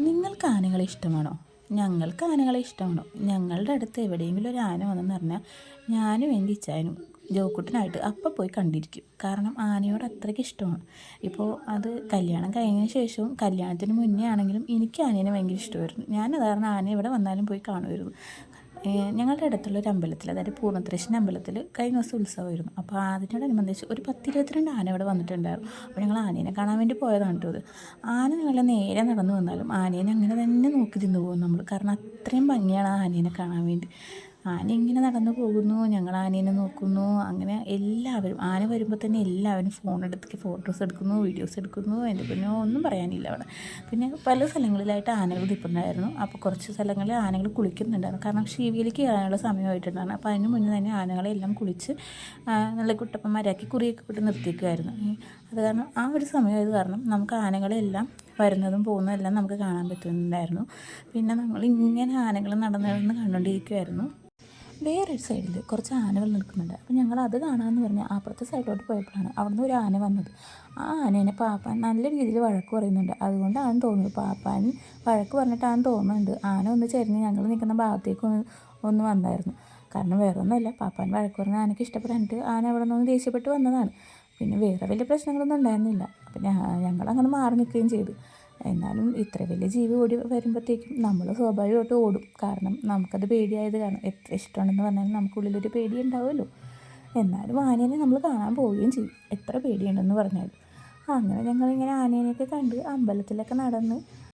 നിങ്ങൾക്ക് ആനകളെ ഇഷ്ടമാണോ? ഞങ്ങൾക്ക് ആനകളെ ഇഷ്ടമാണോ? ഞങ്ങളുടെ അടുത്ത് എവിടെയെങ്കിലും ഒരു ആന വന്നെന്ന് പറഞ്ഞാൽ ഞാനും എന്റെ ഇച്ചായനും ജോക്കുട്ടനായിട്ട് അപ്പം പോയി കണ്ടിരിക്കും. കാരണം ആനയോട് അത്രയ്ക്ക് ഇഷ്ടമാണ്. ഇപ്പോൾ അത് കല്യാണം കഴിഞ്ഞ ശേഷവും കല്യാണത്തിന് മുന്നേ ആണെങ്കിലും എനിക്ക് ആനേനെ ഭയങ്കര ഇഷ്ടമായിരുന്നു. ഞാൻ കാരണം ആന ഇവിടെ വന്നാലും പോയി കാണുമായിരുന്നു. ഞങ്ങളുടെ അടുത്തുള്ള ഒരു അമ്പലത്തിൽ അതായത് പൂർണത്രേശൻ അമ്പലത്തിൽ കഴിഞ്ഞ ദിവസം ഉത്സവമായിരുന്നു അപ്പോൾ അതിനോടനുബന്ധിച്ച് ഒരു പത്തിരുപത്തിരണ്ട് ആന ഇവിടെ വന്നിട്ടുണ്ടായിരുന്നു. അപ്പോൾ ഞങ്ങൾ ആനേനെ കാണാൻ വേണ്ടി പോയതാണ് കേട്ടോ അത് ആന ഞങ്ങളെ നേരെ നടന്നു വന്നാലും ആനേനെ അങ്ങനെ തന്നെ നോക്കി തിന്നു പോകും നമ്മൾ. കാരണം അത്രയും ഭംഗിയാണ് ആ ആനേനെ കാണാൻ വേണ്ടി. ആന ഇങ്ങനെ നടന്നു പോകുന്നു ഞങ്ങൾ ആനേനെ നോക്കുന്നു അങ്ങനെ എല്ലാവരും ആന വരുമ്പോൾ തന്നെ എല്ലാവരും ഫോൺ എടുത്ത് ഫോട്ടോസ് എടുക്കുന്നു വീഡിയോസ് എടുക്കുന്നു എന്റെ പിന്നെ ഒന്നും പറയാനില്ല അവിടെ. പിന്നെ പല സ്ഥലങ്ങളിലായിട്ട് ആനകൾ നിൽപ്പുണ്ടായിരുന്നു അപ്പോൾ കുറച്ച് സ്ഥലങ്ങളിൽ ആനകൾ കുളിക്കുന്നുണ്ടായിരുന്നു. കാരണം ഷീവിയിലേക്ക് കയറാനുള്ള സമയമായിട്ടുണ്ടായിരുന്നു. അപ്പോൾ അതിന് മുന്നേ തന്നെ ആനകളെല്ലാം കുളിച്ച് നല്ല കുട്ടപ്പന്മാരാക്കി കുറിയൊക്കെ വിട്ട് നിർത്തിക്കുമായിരുന്നു അത് കാരണം ആ ഒരു സമയമായത് കാരണം നമുക്ക് ആനകളെല്ലാം വരുന്നതും പോകുന്നതും എല്ലാം നമുക്ക് കാണാൻ പറ്റുന്നുണ്ടായിരുന്നു. പിന്നെ നമ്മൾ ഇങ്ങനെ ആനകൾ നടന്ന് നടന്ന് കണ്ടുകൊണ്ടിരിക്കുമായിരുന്നു വേറൊരു സൈഡിൽ കുറച്ച് ആനകൾ നിൽക്കുന്നുണ്ട്. അപ്പോൾ ഞങ്ങൾ അത് കാണാമെന്ന് പറഞ്ഞാൽ അപ്പുറത്തെ സൈഡിലോട്ട് പോയപ്പോഴാണ് അവിടുന്ന് ഒരു ആന വന്നത്. ആ ആനേനെ പാപ്പാൻ നല്ല രീതിയിൽ വഴക്ക് പറയുന്നുണ്ട്. അതുകൊണ്ടാണ് തോന്നുന്നത് പാപ്പാൻ വഴക്ക് പറഞ്ഞിട്ടാണ് തോന്നുന്നുണ്ട്. ആന ഒന്ന് ചെരിഞ്ഞ് ഞങ്ങൾ നിൽക്കുന്ന ഭാഗത്തേക്ക് ഒന്ന് ഒന്ന് വന്നായിരുന്നു. കാരണം വേറെ ഒന്നുമല്ല പാപ്പാൻ വഴക്ക് പറഞ്ഞ ആനയ്ക്ക് ഇഷ്ടപ്പെടാനിട്ട് ആന അവിടെ നിന്ന് ദേഷ്യപ്പെട്ട് വന്നതാണ്. പിന്നെ വേറെ വലിയ പ്രശ്നങ്ങളൊന്നും ഉണ്ടായിരുന്നില്ല. അപ്പം ഞങ്ങളങ്ങനെ മാറി നിൽക്കുകയും ചെയ്തു. എന്നാലും ഇത്ര വലിയ ജീവി ഓടി വരുമ്പോഴത്തേക്കും നമ്മൾ സ്വാഭാവികമായിട്ട് ഓടും. കാരണം നമുക്കത് പേടിയായത് കാരണം എത്ര ഇഷ്ടമാണെന്ന് പറഞ്ഞാലും നമുക്കുള്ളിലൊരു പേടി ഉണ്ടാവുമല്ലോ. എന്നാലും ആനേനെ നമ്മൾ കാണാൻ പോവുകയും ചെയ്യും. എത്ര പേടിയുണ്ടെന്ന് പറഞ്ഞാലും. അങ്ങനെ ഞങ്ങളിങ്ങനെ ആനേനെയൊക്കെ കണ്ട് അമ്പലത്തിലൊക്കെ നടന്ന്